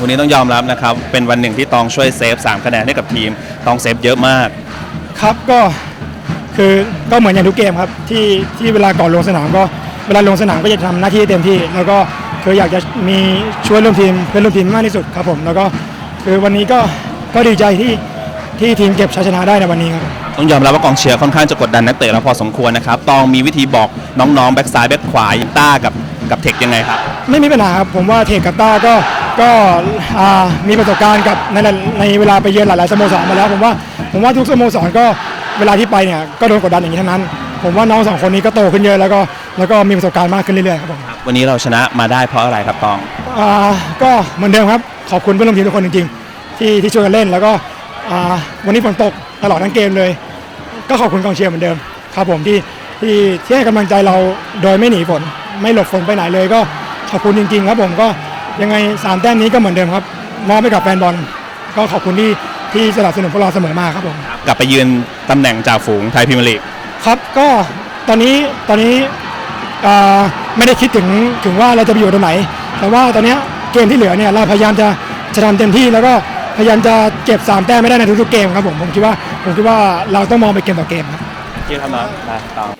วันนี้ต้องยอมรับนะครับ เป็นวันหนึ่งที่ตองช่วยเซฟ3คะแนนให้กับทีม ตองเซฟเยอะมาก ครับก็คือก็เหมือนอย่างทุกเกมครับที่ที่เวลาก่อนลงสนามก็เวลาลงสนามก็จะทำหน้าที่ให้เต็มที่ แล้วก็คืออยากจะมีช่วยร่วมทีมเพื่อนร่วมทีมมากที่สุดครับผมแล้วก็คือวันนี้ก็ก็ดีใจที่ที่ทีมเก็บชัยชนะได้ในวันนี้ครับ ต้องยอมรับว่ากองเชียร์ค่อนข้างจะกดดันนักเตะเราพอสมควรนะครับตองมีวิธีบอกน้องๆ แบ็กซ้ายแบ็กขวาอย่างต้ากับกับเทคยังไงครับ ไม่มีปัญหาครับผมว่าเทคกับต้าก็ ก็อ่ามีประสบการณ์กับในในเวลาไปเยือนหลายๆสโมสรมาแล้วผมว่าผมว่าทุกสโมสรก็เวลาที่ไปเนี่ยก็โดนกดดันอย่างนี้ทั้งนั้น ผมว่าน้องสองคนนี้ก็โตขึ้นเยอะแล้วก็แล้วก็มีประสบการณ์มากขึ้นเรื่อยๆครับผมวันนี้เราชนะมาได้เพราะอะไรครับตองอ่าก็เหมือนเดิมครับขอบคุณเพื่อนร่วมทีมทุกคนจริงๆ ที่ที่ช่วยกันเล่นแล้วก็อ่าวันนี้ฝนตกตลอดทั้งเกมเลย ก็ขอบคุณกองเชียร์เหมือนเดิมครับผมที่ที่ที่ให้กำลังใจเราโดยไม่หนีฝนไม่หลบฝนไปไหนเลยก็ขอบคุณจริง ๆ ครับผมก็ ยังไงสามแต้มนี้ก็เหมือนเดิมครับมอบให้กับแฟนบอล ก็ขอบคุณที่ที่สนับสนุนพวกเราเสมอมาครับผมกลับไปยืนตำแหน่งจ่าฝูงไทยพรีเมียร์ลีกครับก็ตอนนี้ตอนนี้อ่าไม่ได้คิดถึงถึงว่าเราจะไปอยู่ตรงไหน แต่ว่าตอนเนี้ยเกมที่เหลือเนี่ยเราพยายามจะจะทำเต็มที่แล้วก็พยายามจะเก็บสามแต้มไม่ได้ในทุกๆเกมครับผมผมคิดว่าผมคิดว่าเราต้องมองไปเกมต่อเกมครับ ที่ทำมาตอง